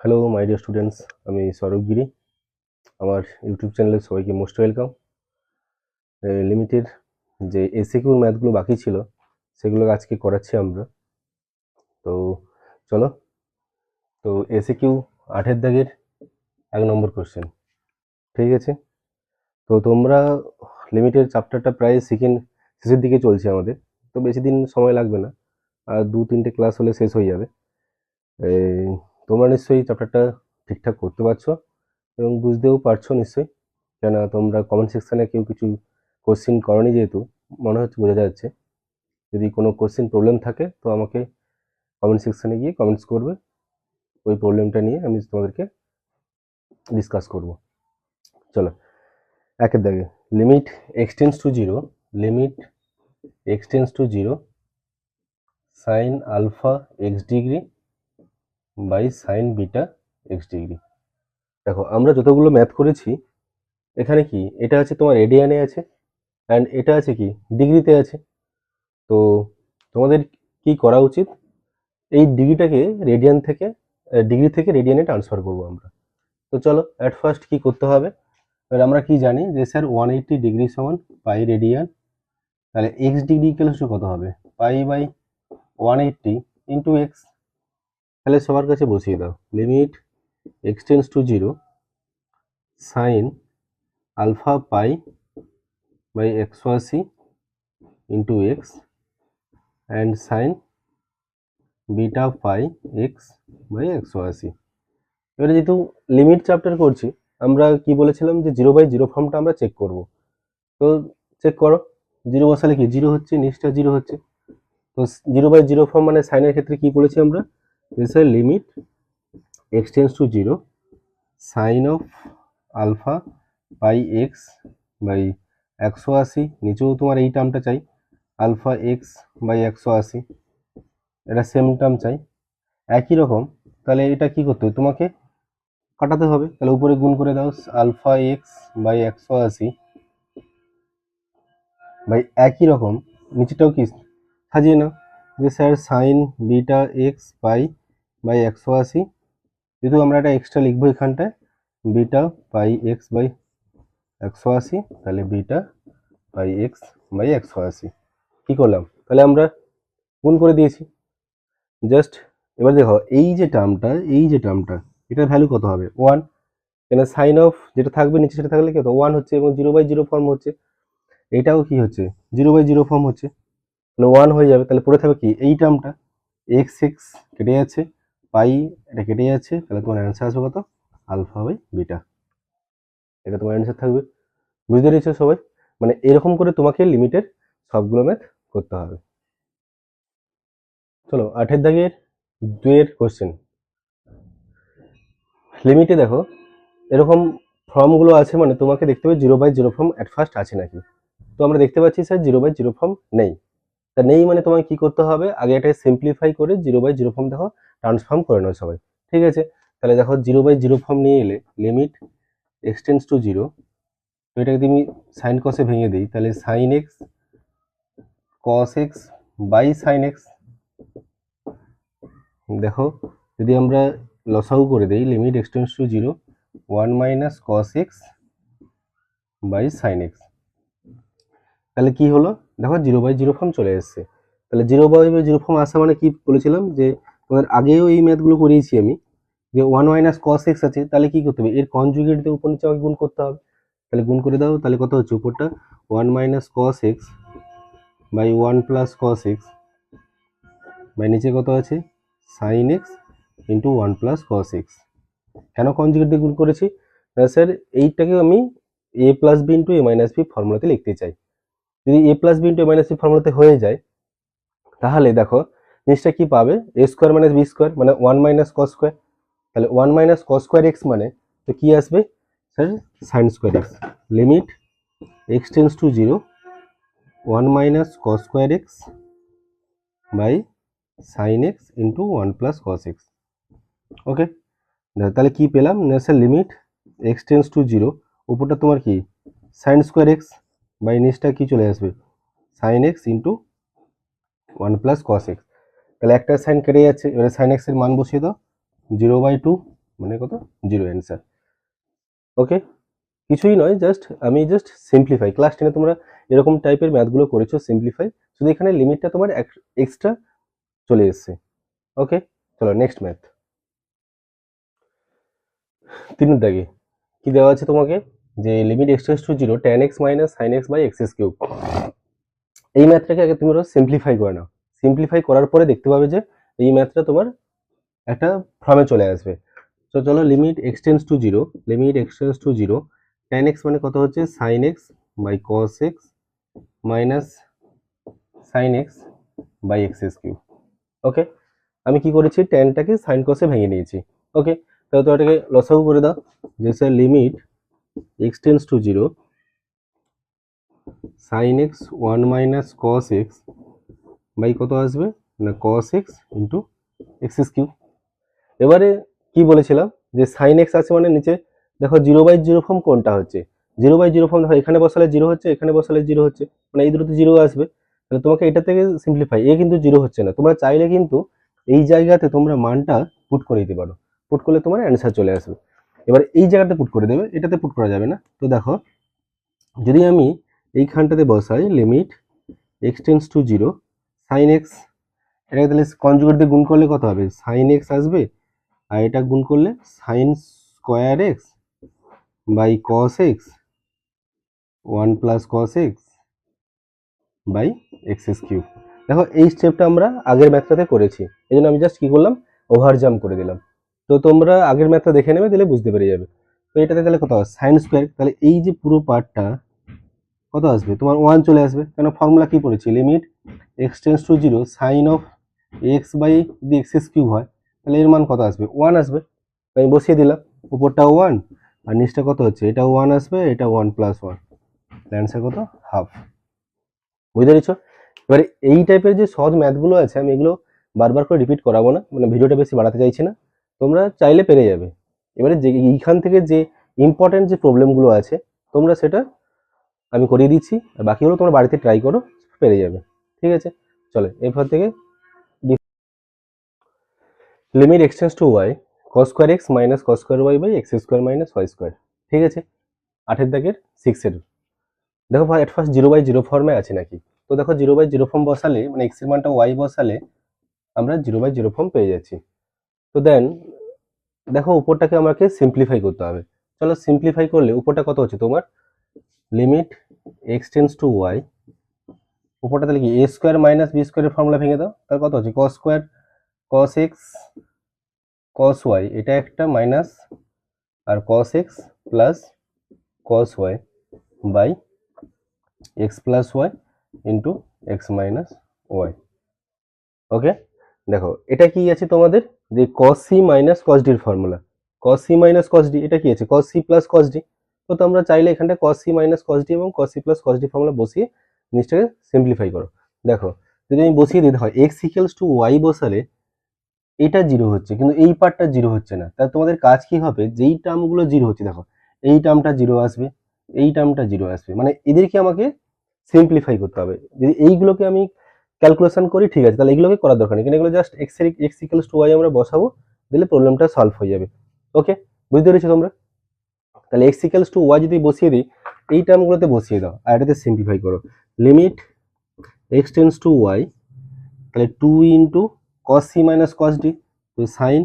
Hello my dear students আমি সৌরভ গিরি। আমার YouTube চ্যানেলে সবাইকে মোস্ট ওয়েলকাম লিমিটেড যে এসিকিউর ম্যাথগুলো বাকি ছিল, সেগুলো আজকে করাচ্ছি আমরা। তো, চলো। তো এসিকিউ আঠের দাগের এক নম্বর কোশ্চেন ঠিক আছে? তো, তোমরা লিমিটের চ্যাপ্টারটা প্রায় সেকেন্ড শেষের দিকে চলছে আমাদের। তো, বেশি দিন সময় লাগবে না। আর দু তিনটে ক্লাস হলে শেষ হয়ে যাবে। তোমরা নিশ্চয়ই চ্যাপ্টারটা ঠিকঠাক করতে পারছ এবং বুঝতেও পারছ নিশ্চয়ই। কেন তোমরা কমেন্ট সেকশানে কেউ কিছু কোশ্চিন করনি যেহেতু, মনে হচ্ছে বোঝা যাচ্ছে। যদি কোনো কোশ্চিন প্রবলেম থাকে, তো আমাকে কমেন্ট সেকশানে গিয়ে কমেন্টস করবে। ওই প্রবলেমটা নিয়ে আমি তোমাদেরকে ডিসকাস করব। চলো, একের দাগে limit x tends to zero limit x tends to zero sine alpha x degree by sine beta x degree দেখো, আমরা যতগুলো ম্যাথ করেছি, এখানে কি, এটা আছে তোমার রেডিয়ানে আছে অ্যান্ড এটা আছে কি ডিগ্রিতে আছে। তো তোমাদের কি করা উচিত? এই ডিগ্রিটাকে রেডিয়ান থেকে ডিগ্রি থেকে রেডিয়ানে ট্রান্সফার করব আমরা। তো চলো অ্যাট ফার্স্ট কি করতে হবে? এবার আমরা কি জানি যে, স্যার ওয়ান এইট্টি ডিগ্রি সমান পাই রেডিয়ান তাহলে এক্স ডিগ্রি ইকুয়ালস কত হবে? Pi by one eighty into x তাহলে সবার কাছে বসিয়ে দাও। Limit x tends to zero sine alpha pi by একশো আশি into x and sine beta pi x by একশো আশি এবারে যেহেতু লিমিট চ্যাপ্টার করছি, আমরা কি বলেছিলাম যে জিরো বাই জিরো ফর্মটা আমরা চেক করব। তো চেক করো জিরো বসালে কি? জিরো হচ্ছে, নিচটা জিরো হচ্ছে। তো জিরো বাই জিরো ফর্ম মানে সাইনের ক্ষেত্রে কি বলেছি আমরা? Limit x tends to 0 sin of alpha pi x by একশো আশি নিচেও তোমার এই টার্মটা চাই। আলফা এক্স বাই একশো আশি এটা সেম টার্ম চাই। একই রকম। তাহলে এটা কি করতে হবে? তোমাকে কাটাতে হবে। তাহলে উপরে গুণ করে দাও। আলফা এক্স বাই একশো আশি বাই একই রকম। নিচেটাও কি? সাজিয়ে নাও। যে sir sine beta x pi by একশো আশি যেহেতু আমরা একটা এক্সট্রা লিখব এখানটায় বিটা পাই এক্স বাই একশো আশি তাহলে বিটা পাই এক্স বাই একশো আশি কী করলাম? তাহলে আমরা গুণ করে দিয়েছি। জাস্ট এবার দেখো, এই যে টার্মটা এই যে টার্মটা এটার ভ্যালু কত হবে? ওয়ান কেন সাইন অফ যেটা থাকবে নিচে সেটা থাকলে কত ওয়ান হচ্ছে এবং জিরো বাই জিরো ফর্ম হচ্ছে। এটাও কি হচ্ছে? জিরো বাই জিরো ফর্ম হচ্ছে। তাহলে ওয়ান হয়ে যাবে। তাহলে পড়ে থাকবে কি? এই টার্মটা এক্স এক্স কেটে যাচ্ছে। পাই, এটা কেটে যাচ্ছে, তাহলে তোমার অ্যান্সার আসবে কত? আলফা বাই বিটা এটা তোমার অ্যান্সার থাকবে। বুঝতে পেরেছ সবাই? মানে এরকম করে তোমাকে লিমিটের সবগুলো ম্যাথ করতে হবে। চলো আঠের দাগের দুয়ের কোশ্চেন লিমিটে দেখো, এরকম ফর্মগুলো আছে মানে তোমাকে দেখতে হবে zero by zero form at first আছে নাকি? তো আমরা দেখতে পাচ্ছি sir zero by zero form নেই। তা নেই মানে তোমাকে কি করতে হবে? আগে এটাকে সিম্পলিফাই করে জিরো বাই জিরো ফর্ম দেখো ট্রান্সফর্ম করে নাও সবাই। ঠিক আছে? তাহলে দেখো জিরো বাই জিরো ফর্ম নিয়ে এলে লিমিট এক্সটেন্স টু জিরো তো এটাকে তুমি সাইন কসে ভেঙে দিই, তাহলে sine x cos x by sine x দেখো যদি আমরা লসাউ করে দিই limit x tends to zero one minus cos x by sine x তাহলে কি হলো? দেখো জিরো বাই জিরো ফর্ম চলে এসছে। তাহলে জিরো বাই জিরো ফর্ম আসা মানে কি বলেছিলাম? যে তোমাদের আগেও এই ম্যাথগুলো করিয়েছি আমি, যে ওয়ান মাইনাস কস এক্স আছে, তাহলে কি করতে হবে? এর কনজুগেট দিয়ে উপর নিচে আমাকে গুণ করতে হবে। তাহলে গুণ করে দাও, তাহলে কত হচ্ছে? উপরটা one minus cos x by one plus cos x by নিচে কত আছে? Sine x into one plus cos x কেন কনজুগেট দিয়ে গুণ করেছি? স্যার এইটাকে আমি A plus B into A minus B ফর্মুলাতে লিখতে চাই। যদি A plus B into A minus B ফর্মুলাতে হয়ে যায়, তাহলে দেখো জিনিসটা কি পাবে? A square minus B square মানে ওয়ান মাইনাস কস স্কোয়ার তাহলে one minus cos square x মানে তো কি আসবে? Sir sine square x limit x tends to zero one minus cos square x by sine x into one plus cos x okay তাহলে কি পেলাম? না, sir limit x tends to zero উপরটা তোমার কি? সাইন স্কোয়ার এক্স বাই নিচটা কি চলে আসবে? Sine x into one plus cos x তাহলে একটা সাইন কেটে যাচ্ছে, এবারে সাইন এক্সের মান বসিয়ে দাও জিরো বাই টু মানে কত? জিরো অ্যান্সার ওকে কিছুই নয় জাস্ট আমি জাস্ট সিম্পলিফাই ক্লাস টেনে তোমরা এরকম টাইপের ম্যাথগুলো করেছ সিম্পলিফাই শুধু এখানে লিমিটটা তোমার এক্সট্রা চলে এসছে। ওকে চলো নেক্সট ম্যাথ তিন দাগে কি দেওয়া আছে তোমাকে? যে limit x tends to zero tan x minus sine x by x S cube এই ম্যাথটাকে আগে তুমি সিম্পলিফাই করে নাও। সিম্পলিফাই করার পরে দেখতে পাবে যে এই ম্যাথটা তোমার একটা ফর্মে চলে আসবে। তো চলো limit x tends to zero limit x tends to zero tan x মানে কত হচ্ছে? Sine x by cos x minus sine x by x S cube okay আমি কি করেছি? টেনটাকে সাইন কসে ভেঙে নিয়েছি। ওকে তাহলে তো এটাকে লসাগু করে দাও। যে sir limit x tends to zero sine x one minus cos x by কত আসবে? না cos x into x S cube এবারে কি বলেছিলাম? যে সাইন এক্স আছে মানে নিচে, দেখো জিরো বাই জিরো ফর্ম কোনটা হচ্ছে? জিরো বাই জিরো ফর্ম দেখো, এখানে বসালে জিরো হচ্ছে, এখানে বসালে জিরো হচ্ছে। মানে এই দুটোতে জিরো আসবে। তাহলে তোমাকে এটা থেকে সিম্পলিফাই এ কিন্তু জিরো হচ্ছে না। তোমরা চাইলে কিন্তু এই জায়গাতে তোমরা মানটা পুট করে দিতে পারো। পুট করলে তোমার অ্যান্সার চলে আসবে। এবার এই জায়গাতে পুট করে দেবে, এটাতে পুট করা যাবে না। তো দেখো, যদি আমি এইখানটাতে বসাই limit x tends to zero sine x এটাকে তাহলে কনজুগেট দিয়ে গুণ করলে কত হবে? সাইন এক্স আসবে, আর এটা গুণ করলে sine square x by cos x one plus cos x by x S cube দেখো, এই স্টেপটা আমরা আগের ম্যাথটাতে করেছি। এই জন্য আমি জাস্ট কী করলাম? ওভার জাম্প করে দিলাম। তো তোমরা আগের ম্যাথটা দেখে নেবে তাহলে বুঝতে পেরে যাবে। তো এটাতে তাহলে কত হবে? সাইন স্কোয়ার তাহলে এই যে পুরো পার্টটা কত আসবে? তোমার ওয়ান চলে আসবে। কেন? ফর্মুলা কি পড়েছি? Limit x tends to zero sine of x by যদি এক্স এস কিউব হয়। তাহলে এর মান কত আসবে? ওয়ান আসবে। আমি বসিয়ে দিলাম। উপরটা ওয়ান আর নিচটা কত হচ্ছে? এটা ওয়ান আসবে, এটা ওয়ান প্লাস ওয়ান অ্যান্সার কত? হাফ বুঝতে পেরেছ? এবারে এই টাইপের যে সহজ ম্যাথগুলো আছে, আমি এগুলো বারবার করে রিপিট করাবো না। মানে ভিডিওটা বেশি বাড়াতে চাইছি না। তোমরা চাইলে পেরে যাবে। এবারে যে এইখান থেকে যে ইম্পর্টেন্ট যে প্রবলেমগুলো আছে, তোমরা সেটা আমি করিয়ে দিচ্ছি, আর বাকিগুলো তোমরা বাড়িতে ট্রাই করো, পেরে যাবে। ঠিক আছে? চলে, এরপর থেকে limit x tends to y cos square x minus cos square y by x square minus y square ঠিক আছে? আটের দাগের সিক্সের দেখো at first zero by zero ফর্মে আছে নাকি? তো দেখো জিরো বাই জিরো ফর্ম বসালে মানে এক্সের মানটা ওয়াই বসালে, আমরা জিরো বাই জিরো ফর্ম পেয়ে যাচ্ছি। তো দেন দেখো, উপরটাকে আমাকে সিম্পলিফাই করতে হবে। চলো সিম্পলিফাই করলে, উপরটা কত হচ্ছে তোমার? Limit x tends to y উপরটা তাহলে কি এ স্কোয়ার মাইনাস বি স্কোয়ারের ফর্মুলা ভেঙে দাও তাহলে কত হচ্ছে? Cos square cos x cos y এটা একটা minus R cos x plus cos y by x plus y into x minus y okay দেখো, এটা কি আছে তোমাদের? যে কস সি মাইনাস কস ডির formula cos C minus cos D এটা কি আছে? Cos C plus cos D তো তোমরা চাইলে এখানটা cos C minus cos D এবং cos C plus cos D formula বসিয়ে জিনিসটাকে সিম্পলিফাই করো। দেখো, যদি আমি বসিয়ে দিতে হয় এক্স ইকুয়ালস টু ওয়াই বসালে এটা জিরো হচ্ছে, কিন্তু এই পার্টটা জিরো হচ্ছে না। তাহলে তোমাদের কাজ কি হবে? যেই টার্মগুলো জিরো হচ্ছে, দেখো, এই টার্মটা জিরো আসবে, এই টার্মটা জিরো আসবে। মানে এদেরকে আমাকে সিম্পলিফাই করতে হবে। যদি এইগুলোকে আমি ক্যালকুলেশন করি, ঠিক আছে, তাহলে এগুলোকে করার দরকার নেই। কিন্তু এগুলো just x x equals to y আমরা বসাবো, দিলে প্রবলেমটা সলভ হয়ে যাবে। ওকে বুঝতে পেরেছ তোমরা? তাহলে এক্স ইকুয়ালস টু ওয়াই যদি বসিয়ে দিই, এই টার্মগুলোতে বসিয়ে দাও, আর এটাতে সিম্পলিফাই করো। Limit x tends to y তাহলে two into cos C minus cos D তো sine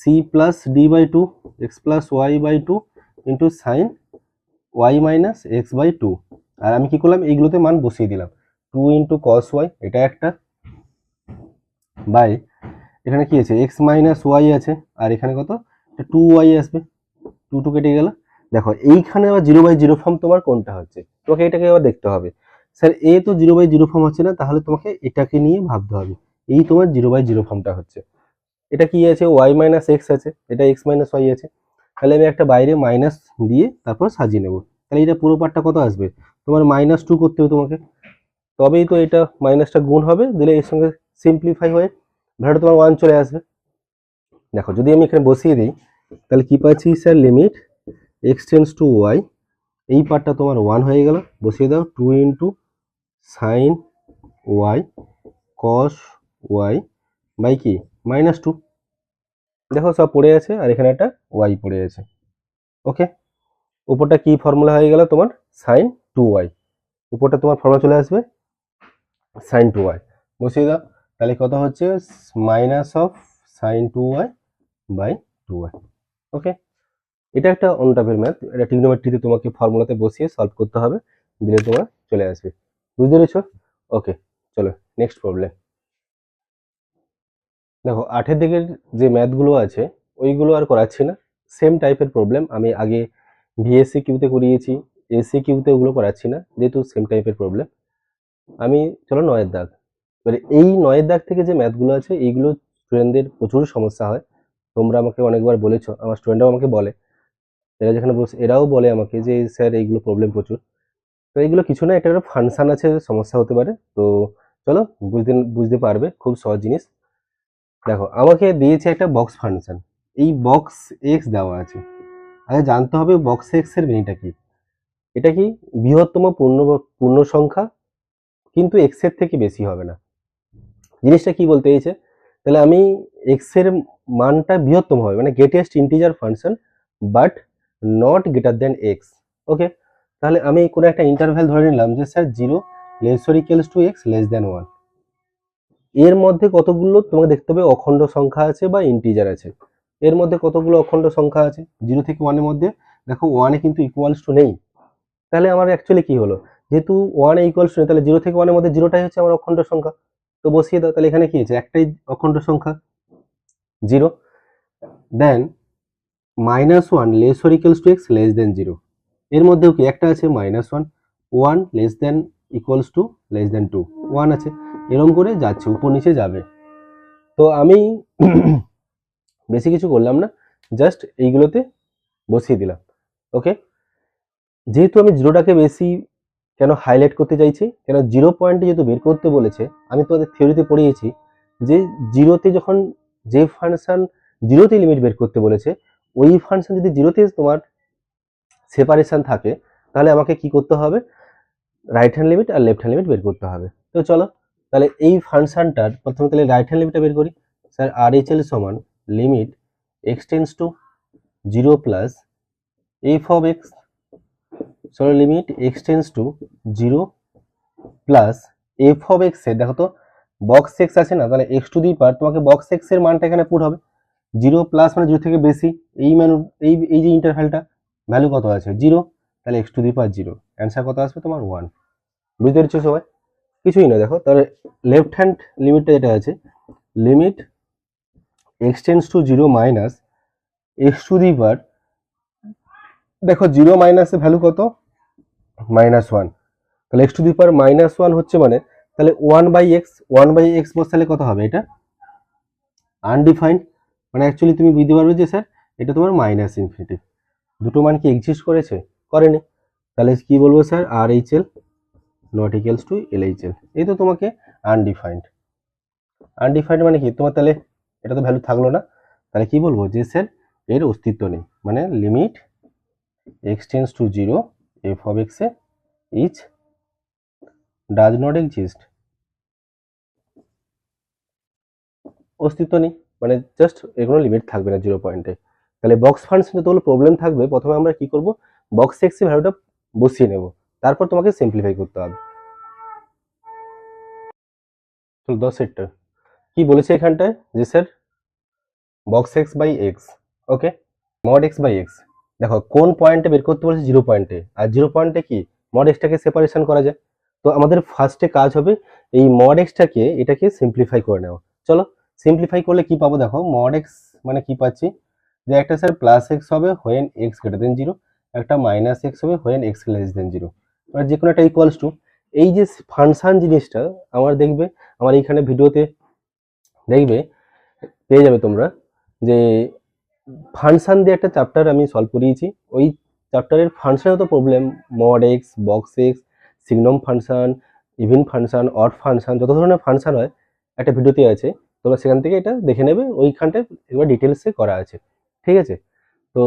C plus D by two x plus y by two into sine y minus x by two আর আমি কি করলাম? এইগুলোতে মান বসিয়ে দিলাম। টু ইন্টু কস y এটা একটা। বাই, এখানে কি আছে? এক্স মাইনাস ওয়াই আছে, আর এখানে কত? টু ওয়াই আসবে। টু টু কেটে গেল। দেখো, এইখানে আবার জিরো বাই জিরো ফর্ম তোমার কোনটা হচ্ছে? তোমাকে এটাকে আবার দেখতে হবে। স্যার, এ তো জিরো বাই জিরো ফর্ম হচ্ছে না, তাহলে তোমাকে এটাকে নিয়ে ভাবতে হবে। এই তোমার জিরো বাই জিরো ফর্মটা হচ্ছে। এটা কি আছে? ওয়াই মাইনাস এক্স আছে। এটা এক্স মাইনাস ওয়াই আছে। তাহলে আমি একটা বাইরে মাইনাস দিয়ে তারপর সাজিয়ে নেব। তাহলে এটা পুরো পার্টটা কত আসবে? তোমার মাইনাস টু করতে হবে তোমাকে। তবেই তো এটা মাইনাসটা গুণ হবে, দিলে এর সঙ্গে সিম্পলিফাই হয়ে ভাড়াটা তোমার ওয়ান চলে আসবে। দেখো, যদি আমি এখানে বসিয়ে দিই, তাহলে কি পাচ্ছি sir? Limit x tends to y এই পার্টটা তোমার ওয়ান হয়ে গেল, বসিয়ে দাও two into sine y cos y by কি? মাইনাস টু দেখো, সব পড়ে আছে, আর এখানে একটা ওয়াই পড়ে আছে। ওকে উপরটা কি ফর্মুলা হয়ে গেল তোমার? সাইন টু ওয়াই উপরটা তোমার ফর্মুলা চলে আসবে সাইন টু ওয়াই বসিয়ে দাও, তাহলে কত হচ্ছে? Minus of sine two y by two y okay এটা একটা অন্য টাইপের ম্যাথ এটা টিগনোমেট্রিতে তোমাকে ফর্মুলাতে বসিয়ে সলভ করতে হবে, দিলে তোমার চলে আসবে। বুঝতে পেরেছ? ওকে চলো নেক্সট প্রবলেম দেখো, আটের দিকের যে ম্যাথগুলো আছে, ওইগুলো আর করাচ্ছি না। সেম টাইপের প্রবলেম আমি আগে ভিএসসি কিউতে করিয়েছি এসি কিউতে ওগুলো করাচ্ছি না, যেহেতু সেম টাইপের প্রবলেম আমি, চলো নয়ের দাগ। এবারে এই নয়ের দাগ থেকে যে ম্যাথগুলো আছে, এইগুলো স্টুডেন্টদের প্রচুর সমস্যা হয়। তোমরা আমাকে অনেকবার বলেছ, আমার স্টুডেন্টরাও আমাকে বলে এরা যেখানে বসে এরাও বলে আমাকে যে, স্যার, এইগুলো প্রবলেম প্রচুর। তো এইগুলো কিছু না, এটা একটা ফাংশন আছে, সমস্যা হতে পারে। তো চলো, বুঝতে বুঝতে পারবে, খুব সহজ জিনিস। দেখো, আমাকে দিয়েছে একটা বক্স ফাংশান এই বক্স এক্স দেওয়া আছে। আগে জানতে হবে বক্স এক্সের মিনিটা কি? এটা কি বৃহত্তম পূর্ণ পূর্ণ সংখ্যা কিন্তু এক্সের থেকে বেশি হবে না। জিনিসটা কি বলতে চাইছে? তাহলে আমি এক্সের মানটা বৃহত্তম হবে মানে greatest integer function but not greater than x okay তাহলে আমি কোনো একটা ইন্টারভ্যাল ধরে নিলাম যে sir zero less equals to x less than ওয়ানের মধ্যে কতগুলো তোমাকে দেখতে হবে? অখণ্ড সংখ্যা আছে বা ইন্টিজার আছে। এর মধ্যে কতগুলো অখণ্ড সংখ্যা আছে? জিরো থেকে ওয়ানের মধ্যে। দেখো ওয়ানে কিন্তু ইকুয়ালস টু নেই। তাহলে আমার অ্যাকচুয়ালি কি হলো? যেহেতু ওয়ানে ইকুয়ালস টু নেই, তাহলে জিরো থেকে ওয়ানের মধ্যে জিরোটাই হচ্ছে আমার অখণ্ড সংখ্যা। তো বসিয়ে দাও, তাহলে এখানে কি আছে? একটাই অখণ্ড সংখ্যা। Zero then minus one less or equals to x less than zero এর মধ্যেও কি একটা আছে? Minus one one less than equals to less than two one আছে। এরম করে যাচ্ছে, উপর নিচে যাবে। তো আমি বেশি কিছু করলাম না জাস্ট এইগুলোতে বসিয়ে দিলাম। ওকে যেহেতু আমি জিরোটাকে বেশি কেন হাইলাইট করতে চাইছি, কেন জিরো পয়েন্টে যেহেতু বের করতে বলেছে, আমি তোমাদের থিওরিতে পড়িয়েছি যে জিরোতে যখন যে ফাংশন জিরোতে লিমিট বের করতে বলেছে ওই ফাংশন যদি জিরোতে তোমার সেপারেশন থাকে, তাহলে আমাকে কি করতে হবে? রাইট হ্যান্ড লিমিট আর লেফট হ্যান্ড লিমিট বের করতে হবে। তো চলো, তাহলে এই ফাংশনটার প্রথমে তাহলে রাইট হ্যান্ড লিমিটটা বের করি। স্যার আর এইচ এল সমান limit x tends to zero plus f of x চলো limit x tends to zero plus f of এক্সের দেখো তো বক্স এক্স আছে না? তাহলে এক্স টু দি পার তোমাকে বক্স এক্সের মানটা এখানে পুট হবে। জিরো প্লাস মানে জিরো থেকে বেশি, এই মান এই এই যে ইন্টারভ্যালটা ভ্যালু কত আছে? জিরো, তাহলে x to the power zero answer কত আসবে তোমার? ওয়ান বুঝতে পেরেছ সবাই? কিছুই না দেখো। তাহলে লেফট হ্যান্ড লিমিটটা যেটা আছে limit x to zero minus x to the power দেখো জিরো মাইনাসে ভ্যালু কত? মাইনাস ওয়ান তাহলে x to the power minus one হচ্ছে মানে তাহলে one by x one by x বসালে কত হবে এটা? আনডিফাইন্ড মানে অ্যাকচুয়ালি তুমি বুঝতে পারবে যে স্যার এটা তোমার মাইনাস ইনফিনিটি দুটো মান কি এক্সিস্ট করেছে? করেনি। তাহলে কি বলব sir R H L not equals to L H L এই তো তোমাকে আনডিফাইন্ড আনডিফাইন্ড মানে কি? তোমার তাহলে এটা তো ভ্যালু থাকল না। তাহলে কি বলব? যে স্যার এর অস্তিত্ব নেই। মানে limit x tends to zero f of x a each does not exist অস্তিত্ব নেই। মানে জাস্ট এর কোনো লিমিট থাকবে না জিরো পয়েন্টে তাহলে বক্স ফাংশন যতগুলো প্রবলেম থাকবে। প্রথমে আমরা কি করব? বক্স এক্স ভ্যালুটা বসিয়ে নেব। তারপর তোমাকে সিম্পলিফাই করতে হবে। দশ সেটটা কি বলেছে এখানটায়? যে sir box x by x okay mod x by x দেখো, কোন পয়েন্টে বের করতে বলেছে? জিরো পয়েন্টে আর জিরো পয়েন্টে কি? মড এক্সটাকে সেপারেশন করা যায়। তো আমাদের ফার্স্টে কাজ হবে এই মড এক্সটাকে এটাকে সিম্পলিফাই করে নেওয়া। চলো সিম্পলিফাই করলে কি পাবো দেখো মড এক্স মানে কি পাচ্ছি? যে একটা স্যার প্লাস এক্স হবে when x greater than zero একটা মাইনাস এক্স হবে when x less than zero আর যে কোনো একটা ইকুয়ালস টু এই যে ফাংশন জিনিসটা আমার দেখবে, আমার এইখানে ভিডিওতে দেখবে, পেয়ে যাবে তোমরা, যে ফাংশন দিয়ে একটা চ্যাপ্টার আমি সলভ করিয়েছি। ওই চ্যাপ্টারের ফাংশনের তো problem mod x box x signum function even function odd function যত ধরনের ফাংশন হয়, একটা ভিডিওতে আছে। তোমরা সেখান থেকে এটা দেখে নেবে, ওইখানটায় একবার ডিটেলসে করা আছে, ঠিক আছে? তো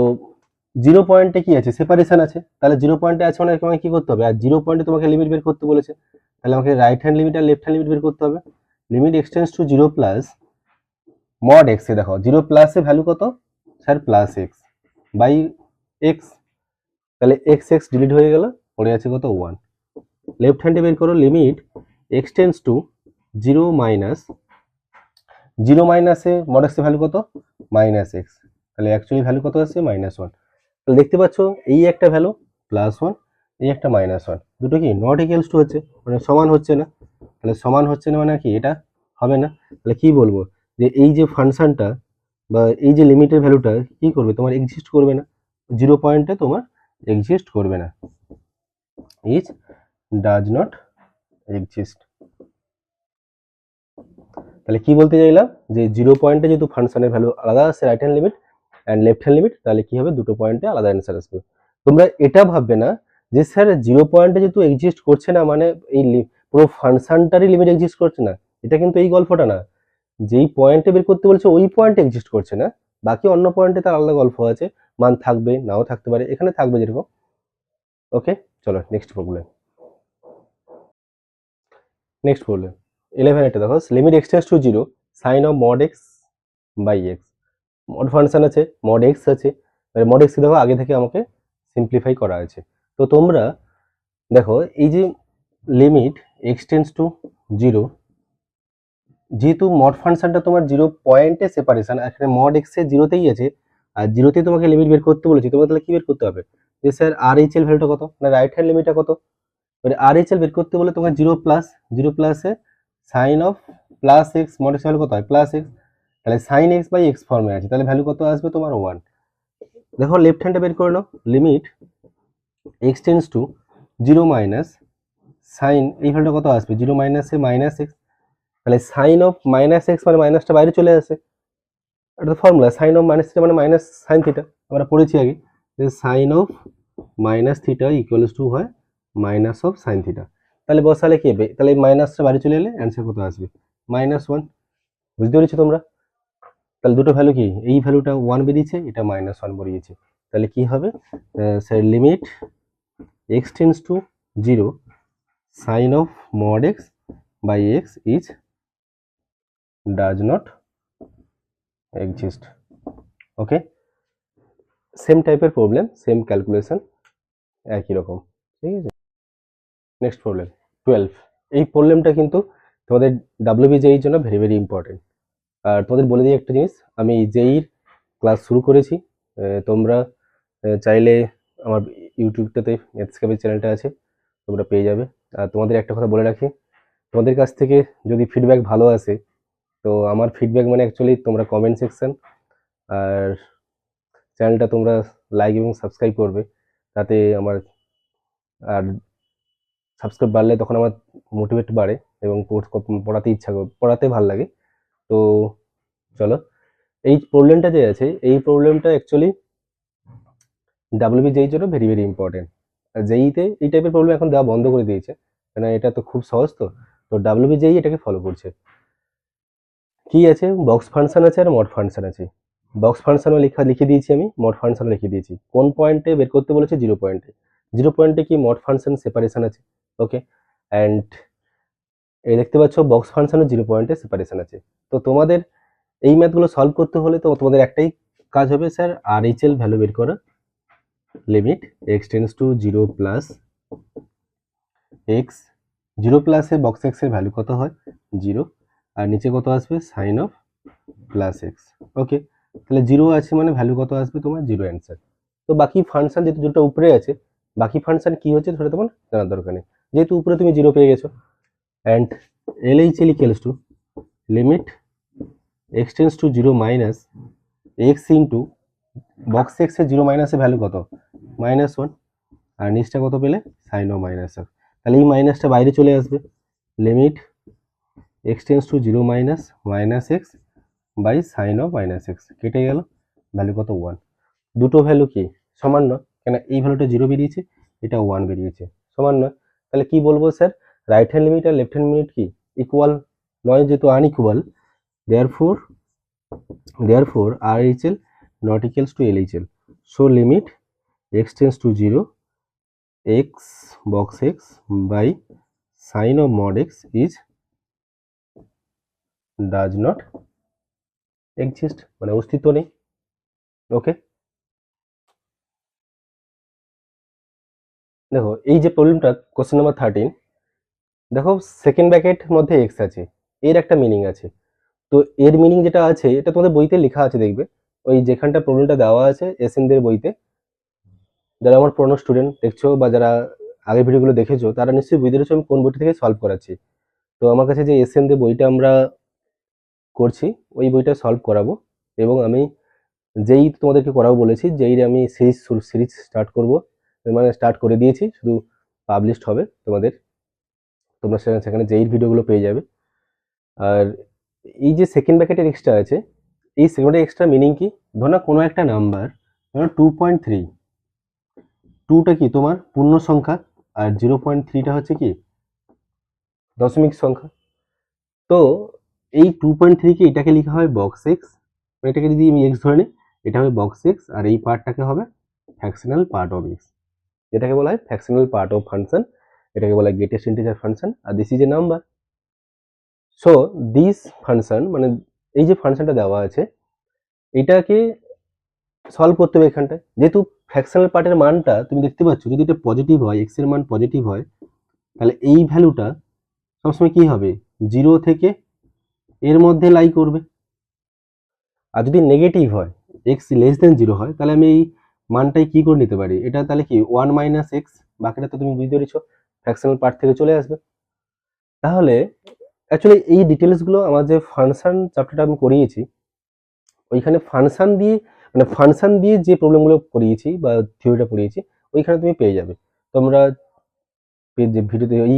জিরো পয়েন্টে কি আছে? সেপারেশন আছে, তাহলে জিরো পয়েন্টে আছে মানে তোমাকে কি করতে হবে? আর জিরো পয়েন্টে তোমাকে লিমিট বের করতে বলেছে, তাহলে আমাকে রাইট হ্যান্ড লিমিট আর লেফট হ্যান্ড লিমিট বের করতে হবে। Limit x tends to zero plus mod x দেখো জিরো প্লাসে ভ্যালু কত? Sir plus x by x তাহলে এক্স এক্স ডিলিট হয়ে গেল, পড়ে আছে কত? ওয়ান লেফট হ্যান্ডে বের করো limit x tends to zero minus zero মাইনাসে মড এক্সের ভ্যালু কত? Minus x. তাহলে অ্যাকচুয়ালি ভ্যালু কত আছে? Minus one. তাহলে দেখতে পাচ্ছ, এই একটা ভ্যালু প্লাস ওয়ান এই একটা মাইনাস ওয়ান দুটো কি নট ইকুয়ালস টু হচ্ছে? মানে সমান হচ্ছে না। তাহলে সমান হচ্ছে না মানে কি? এটা হবে না। তাহলে কি বলব? যে এই যে ফাংশনটা বা এই যে লিমিটের ভ্যালুটা কি করবে? তোমার এক্সিস্ট করবে না। জিরো পয়েন্টে তোমার এক্সিস্ট করবে না। ইজ ডাজ নট এক্সিস্ট তাহলে কি বলতে চাইলাম? যে জিরো পয়েন্টে যেহেতু ফাংশনের ভ্যালু আলাদা, আছে right hand limit and left hand limit তাহলে কি হবে? দুটো পয়েন্টে আলাদা অ্যান্সার আসবে। তোমরা এটা ভাববে না যে স্যার জিরো পয়েন্টে যেহেতু এক্সিস্ট করছে না মানে এই পুরো ফাংশনটারই লিমিট এক্সিস্ট করছে না, এটা কিন্তু এই গল্পটা না। যেই পয়েন্টে বের করতে বলছে, ওই পয়েন্টে এক্সিস্ট করছে না। বাকি অন্য পয়েন্টে তার আলাদা গল্প আছে। মান থাকবে, নাও থাকতে পারে, এখানে থাকবে যেরকম। ওকে চলো next problem next problem eleven এটা দেখো limit x tends to zero sine of mod x by x mod function আছে মড এক্স আছে মড এক্স দেখো, আগে থেকে আমাকে সিম্পলিফাই করা আছে। তো তোমরা দেখো, এই যে limit x tends to zero যেহেতু মড ফাংশনটা তোমার জিরো পয়েন্টে সেপারেশন এখানে মড এক্স জিরোতেই আছে, আর জিরোতেই তোমাকে লিমিট বের করতে বলেছি তোমাকে তাহলে কি বের করতে হবে? যে স্যার আর এইচ এল ভ্যালুটা কত? না রাইট হ্যান্ড লিমিটটা কত? এবারে আর এইচ এল বের করতে বলে তোমাকে জিরো প্লাস জিরো প্লাসে sine of plus x mod x value কত হয়? প্লাস এক্স তাহলে সাইন এক্স বাই এক্স ফর্মে আছে। তাহলে ভ্যালু কত আসবে তোমার? ওয়ান দেখো লেফট হ্যান্ডে বের করে নাও। Limit x tends to zero minus sine এই ভ্যালুটা কত আসবে? জিরো মাইনাসে মাইনাস এক্স তাহলে সাইন অফ মাইনাস এক্স মানে মাইনাসটা বাইরে চলে আসে। এটা formula sine of minus theta মানে মাইনাস সাইন থিটা আমরা পড়েছি আগে যে sine of minus theta equals to হয় মাইনাস অফ সাইন থিটা তাহলে বসালে কি হবে? তাহলে মাইনাসটা বাড়ি চলে এলে অ্যান্সার কত আসবে? মাইনাস ওয়ান বুঝতে পেরেছ তোমরা? তাহলে দুটো ভ্যালু কি? এই ভ্যালুটা ওয়ান বেরিয়েছে, এটা মাইনাস ওয়ান বেরিয়েছে। তাহলে কি হবে? Sir limit x tends to zero sine of mod x by x is does not exist okay same টাইপের প্রবলেম সেম ক্যালকুলেশন একই রকম। ঠিক আছে? নেক্সট প্রবলেম টুয়েলভ এই প্রবলেমটা কিন্তু তোমাদের ডাব্লিউবি জেইর জন্য ভেরি ভেরি ইম্পর্টেন্ট আর তোমাদের বলে দিই একটা জিনিস, আমি জেইর ক্লাস শুরু করেছি। তোমরা চাইলে আমার ইউটিউবটাতে মেথস্কাপের চ্যানেলটা আছে, তোমরা পেয়ে যাবে। আর তোমাদের একটা কথা বলে রাখি, তোমাদের কাছ থেকে যদি ফিডব্যাক ভালো আসে, তো আমার ফিডব্যাক মানে অ্যাকচুয়ালি তোমরা কমেন্ট সেকশন আর চ্যানেলটা তোমরা লাইক এবং সাবস্ক্রাইব করবে, তাতে আমার আর সাবস্ক্রাইব বাড়লে তখন আমার মোটিভেট বাড়ে এবং কোর্স পড়াতে ইচ্ছা পড়াতে ভালো লাগে। তো চলো, এই প্রবলেমটা যে আছে, এই প্রবলেমটা অ্যাকচুয়ালি ডাব্লিউবি যেই জন্য ভেরি ভেরি ইম্পর্টেন্ট আর যেইতে এই টাইপের প্রবলেম এখন দেওয়া বন্ধ করে দিয়েছে। কেন এটা তো খুব সহজ তো। তো ডাব্লিউবি যেই এটাকে ফলো করছে। কি আছে? বক্স ফাংশন আছে আর মড ফাংশন আছে। বক্স ফাংশনও লেখা লিখে দিয়েছি আমি মড ফাংশনও লিখে দিয়েছি। কোন পয়েন্টে বের করতে বলেছে? জিরো পয়েন্টে জিরো পয়েন্টে কি মড ফাংশন সেপারেশন আছে? ওকে অ্যান্ড এই দেখতে পাচ্ছ বক্স ফাংশনও জিরো পয়েন্টে সেপারেশন আছে। তো তোমাদের এই ম্যাথগুলো সলভ করতে হলে তো তোমাদের একটাই কাজ হবে sir R H L value বের করা limit x tends to zero plus x zero প্লাসে বক্স এক্সের ভ্যালু কত হয়? জিরো আর নিচে কত আসবে? Sine of plus x okay তাহলে জিরো আছে মানে ভ্যালু কত আসবে তোমার? জিরো অ্যান্সার তো বাকি ফাংশন যেহেতু দুটো উপরে আছে, বাকি ফাংশন কি হচ্ছে সেটা তোমার জানার দরকার নেই। যেহেতু উপরে তুমি জিরো পেয়ে গেছো। And L H L equals to limit x tends to zero minus x into box এক্সের জিরো মাইনাসের ভ্যালু কত? মাইনাস ওয়ান আর নিচটা কত পেলে? সাইন অফ মাইনাস অফ তাহলে এই মাইনাসটা বাইরে চলে আসবে। Limit x tends to zero minus minus x by sine of minus x কেটে গেল। ভ্যালু কত? ওয়ান দুটো ভ্যালু কি? সমান নয়। কেন? এই ভ্যালুটা জিরো বেরিয়েছে, এটা ওয়ান বেরিয়েছে। সমান নয়। তাহলে কি বলব স্যার রাইট হ্যান্ড লিমিট আর লেফট হ্যান্ড লিমিট কি? ইকুয়াল নয় যেহেতু unequal therefore therefore R H L not equals to L H L so limit x tends to zero x box x by sine of mod x is does not exist মানে অস্তিত্ব নেই। Okay দেখো, এই যে প্রবলেমটা question number thirteen দেখো second bracket মধ্যে x আছে, এর একটা মিনিং আছে। তো এর মিনিং যেটা আছে, এটা তোমাদের বইতে লেখা আছে, দেখবে? ওই যেখানটা প্রবলেমটা দেওয়া আছে এসএনদের বইতে। যারা আমার পুরনো স্টুডেন্ট দেখছ বা যারা আগের ভিডিওগুলো দেখেছ, তারা নিশ্চয়ই বুঝতে পেরেছ আমি কোন বইটা থেকে সলভ করাচ্ছি। তো আমার কাছে যে এসএনদের বইটা আমরা করছি, ওই বইটা সলভ করাবো এবং আমি যেই তোমাদেরকে করাবো বলেছি, যেই আমি সিরিজ সিরিজ স্টার্ট করব মানে স্টার্ট করে দিয়েছি, শুধু পাবলিশড হবে তোমাদের। তোমরা সেখানে সেখানে যেই ভিডিওগুলো পেয়ে যাবে। আর এই যে সেকেন্ড ব্র্যাকেটের এক্সট্রা আছে, এই সেকেন্ড এক্সট্রা মিনিং কি? ধরো কোনো একটা নাম্বার ধরো টু পয়েন্ট থ্রি টুটা কি তোমার? পূর্ণ সংখ্যা। আর জিরো পয়েন্ট থ্রিটা হচ্ছে কি? দশমিক সংখ্যা। তো এই টু পয়েন্ট থ্রিকে এটাকে লেখা হয় বক্স এক্স এটাকে যদি আমি এক্স ধরে নিই, এটা হবে বক্স এক্স আর এই পার্টটাকে হবে ফ্যাকশনাল পার্ট অফ এক্স যেটাকে বলা হয় ফ্যাকশনাল পার্ট অফ ফাংশন এটাকে বলা হয় greatest integer function R this is a number so this function মানে এই যে ফাংশনটা দেওয়া আছে, এটাকে সলভ করতে হবে এখানটায়। যেহেতু ফ্যাকশনাল পার্টের মানটা তুমি দেখতে পাচ্ছ, যদি এটা পজিটিভ হয় এক্সের মান পজিটিভ হয়, তাহলে এই ভ্যালুটা সবসময় কি হবে? জিরো থেকে এর মধ্যে লাই করবে। আর যদি নেগেটিভ হয় এক্স লেস দেন জিরো হয়, তাহলে আমি এই মানটাই কি করে নিতে পারি? এটা তাহলে কি ওয়ান মাইনাস এক্স বাকিটা তো তুমি বুঝতে পেরেছ ফ্র্যাকশনাল পার্ট থেকে চলে আসবে। তাহলে অ্যাকচুয়ালি এই ডিটেলসগুলো আমার যে ফাংশন চ্যাপ্টারটা আমি করিয়েছি, ওইখানে ফাংশন দিয়ে মানে ফাংশন দিয়ে যে প্রবলেমগুলো করিয়েছি বা থিওরিটা পড়িয়েছি ওইখানে তুমি পেয়ে যাবে। তোমরা যে ভিডিওতে এই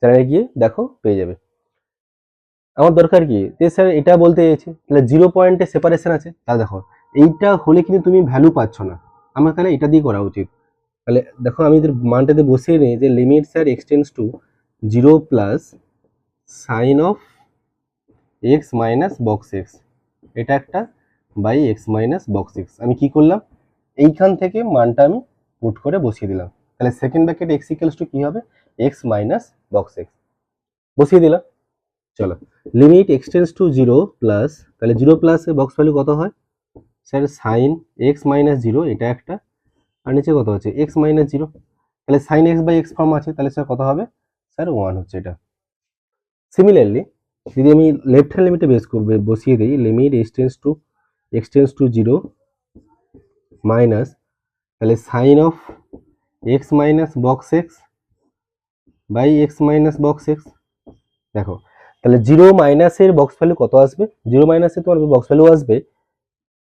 চ্যানেলে গিয়ে দেখো, পেয়ে যাবে। আমার দরকার কি? যে স্যার এটা বলতে চাইছি, তাহলে জিরো পয়েন্টে সেপারেশন আছে, তা দেখো। এইটা হলে কিন্তু তুমি ভ্যালু পাচ্ছ না। আমার তাহলে এটা দিয়ে করা উচিত। তাহলে দেখো আমি এদের মানটাতে বসিয়ে নিই যে limit sir x tends to zero plus sine of x minus box x এটা একটা by x minus box x আমি কি করলাম? এইখান থেকে মানটা আমি পুট করে বসিয়ে দিলাম। তাহলে second bracket x equals to কি হবে? এক্স মাইনাস বক্স এক্স বসিয়ে দিলাম। চলো। Limit x tends to zero plus তাহলে জিরো প্লাসে বক্স ভ্যালু কত হয়? Sir sine x minus zero এটা একটা। আর নিচে কত হচ্ছে এক্স মাইনাস জিরো তাহলে sine x by x form আছে, তাহলে স্যার কত হবে? স্যার ওয়ান হচ্ছে এটা। সিমিলারলি যদি আমি লেফট হ্যান্ড লিমিটে বেস করবে, বসিয়ে দিই limit x tends to x tends to zero minus তাহলে sine of x minus box x by x minus box x দেখো, তাহলে জিরো মাইনাসের বক্স ভ্যালু কত আসবে? জিরো মাইনাসে তোমার বক্স ভ্যালু আসবে।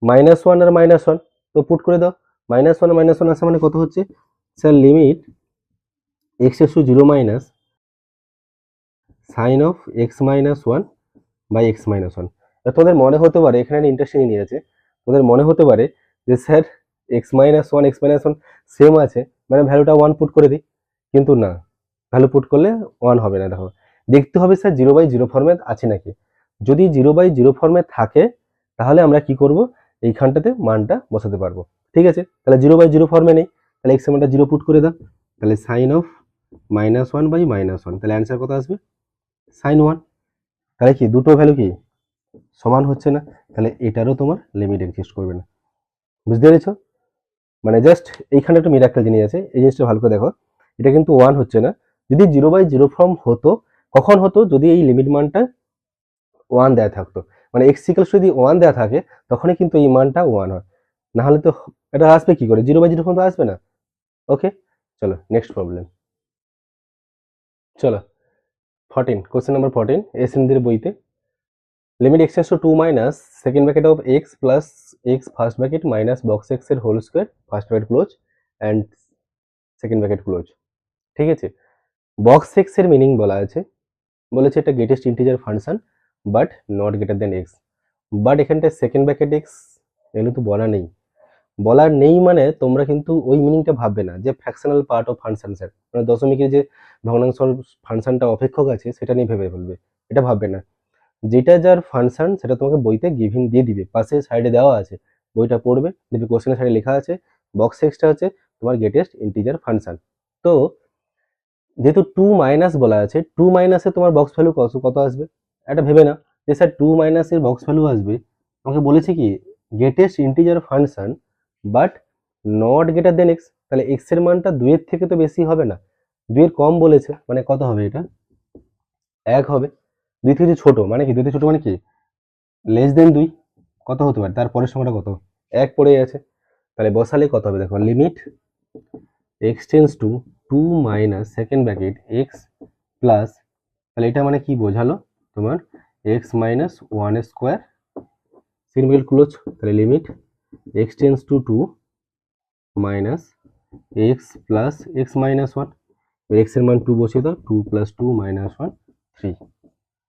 মাইনাস ওয়ান আর মাইনাস ওয়ান। তো পুট করে দাও। মাইনাস ওয়ান মাইনাস ওয়ান আসা মানে কত হচ্ছে? Sir limit x as to zero minus sine of x minus one by x minus one তোমাদের মনে হতে পারে, এখানে ইন্টারেস্টিং নিয়ে আছে। তোমাদের মনে হতে পারে যে sir x minus one x minus one same আছে মানে ভ্যালুটা ওয়ান পুট করে দিই। কিন্তু না ভ্যালু পুট করলে ওয়ান হবে না, দেখো। দেখতে হবে স্যার জিরো বাই জিরো ফর্মে আছে নাকি। যদি জিরো বাই জিরো ফর্মে থাকে, তাহলে আমরা কি করব? এইখানটাতে মানটা বসাতে পারব। ঠিক আছে? তাহলে জিরো বাই জিরো ফর্মে নেই। তাহলে এক্স মানটা জিরো পুট করে দাও। তাহলে sine of minus one by minus one তাহলে অ্যান্সার কত আসবে? সাইন ওয়ান তাহলে কি, দুটো ভ্যালু কি? সমান হচ্ছে না। তাহলে এটারও তোমার লিমিট এক্সিস্ট করবে না। বুঝতে পেরেছ? মানে জাস্ট এইখানে একটা মিরাক্কেল জিনিস আছে। এই জিনিসটা ভালো করে দেখো। এটা কিন্তু ওয়ান হচ্ছে না। যদি জিরো বাই জিরো ফর্ম হতো, কখন হতো? যদি এই লিমিট মানটা ওয়ান দেওয়া থাকতো। মানে এক্স ইকালস যদি ওয়ান দেওয়া থাকে, তখনই কিন্তু এই মানটা ওয়ান হয়। না হলে তো এটা আসবে কি করে? জিরো বাই জিরো তো আসবে না? ওকে চলো নেক্সট প্রবলেম চলো fourteen question number fourteen S এনদের বইতে। Limit x tends to two minus second bracket of x plus x first bracket minus box এক্সের whole square first bracket close and second bracket close ঠিক আছে? Box এক্সের meaning বলা আছে। বলেছে এটা greatest integer function but not greater than x but এখানটায় second bracket x এগুলো তো বলা নেই। বলার নেই মানে তোমরা কিন্তু ওই মিনিংটা ভাববে না, যে fractional part of function sir মানে দশমিকের যে ভগ্নাংশ ফাংশনটা অপেক্ষক আছে, সেটা নিয়ে ভেবে ফেলবে। এটা ভাববে না। যেটা যার ফাংশন সেটা তোমাকে বইতে গিভিং দিয়ে দিবে। পাশে সাইডে দেওয়া আছে, বইটা পড়বে, দেখবে কোশ্চেনের সাইডে লেখা আছে বক্স এক্সটা হচ্ছে তোমার গ্রেটেস্ট ইন্টিজার ফাংশন তো যেহেতু টু মাইনাস বলা আছে টু মাইনাসে তোমার বক্স ভ্যালু কত আসবে? এটা ভেবে না যে স্যার টু মাইনাসের বক্স ভ্যালু আসবে। আমাকে বলেছে কি greatest integer function but not greater than x তাহলে এক্সের মানটা দুয়ের থেকে তো বেশি হবে না। দুয়ের কম বলেছে মানে কত হবে এটা? এক হবে। দুই থেকে ছোট মানে কি? দুই থেকে ছোট মানে কি? লেস দেন দুই, কত হতে পারে? তারপরের সময়টা কত? এক পড়ে আছে তাহলে বসালে কত হবে? দেখো limit x tends to two minus second bracket x plus তাহলে এটা মানে কি বোঝালো? তোমার x minus one square simple close তাহলে limit x tends to two minus x plus x minus one এক্সের মান টু বসিয়ে দাও two plus two minus one three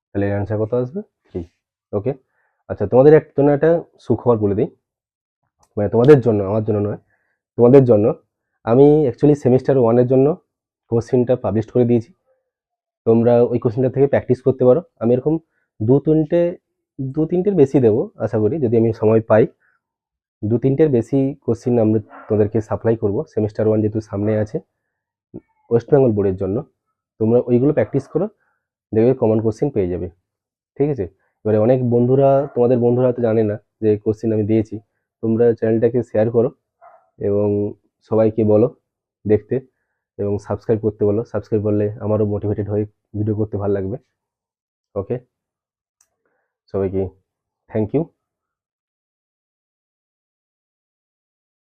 তাহলে এর অ্যান্সার কত আসবে? থ্রি ওকে আচ্ছা তোমাদের এক জন্য একটা সুখবর বলে দিই মানে তোমাদের জন্য, আমার জন্য নয়, তোমাদের জন্য, আমি অ্যাকচুয়ালি সেমিস্টার ওয়ানের জন্য কোশ্চিনটা পাবলিশ করে দিয়েছি। তোমরা ওই কোশ্চিনটা থেকে প্র্যাকটিস করতে পারো। আমি এরকম দু তিনটে, দু তিনটের বেশি দেবো, আশা করি, যদি আমি সময় পাই। দু তিনটের বেশি কোশ্চিন আমরা তোমাদেরকে সাপ্লাই করব সেমিস্টার ওয়ান যেহেতু সামনে আছে ওয়েস্ট বেঙ্গল বোর্ডের জন্য। তোমরা ওইগুলো প্র্যাকটিস করো, দেখবে কমন কোশ্চিন পেয়ে যাবে। ঠিক আছে? এবারে অনেক বন্ধুরা, তোমাদের বন্ধুরা তো জানে না যে কোশ্চিন আমি দিয়েছি। তোমরা চ্যানেলটাকে শেয়ার করো এবং সবাইকে বলো দেখতে। এবং সাবস্ক্রাইব করতে বলো। সাবস্ক্রাইব করলে আমারও মোটিভেটেড হয়ে ভিডিও করতে ভালো লাগবে। ওকে সবাইকে থ্যাংক ইউ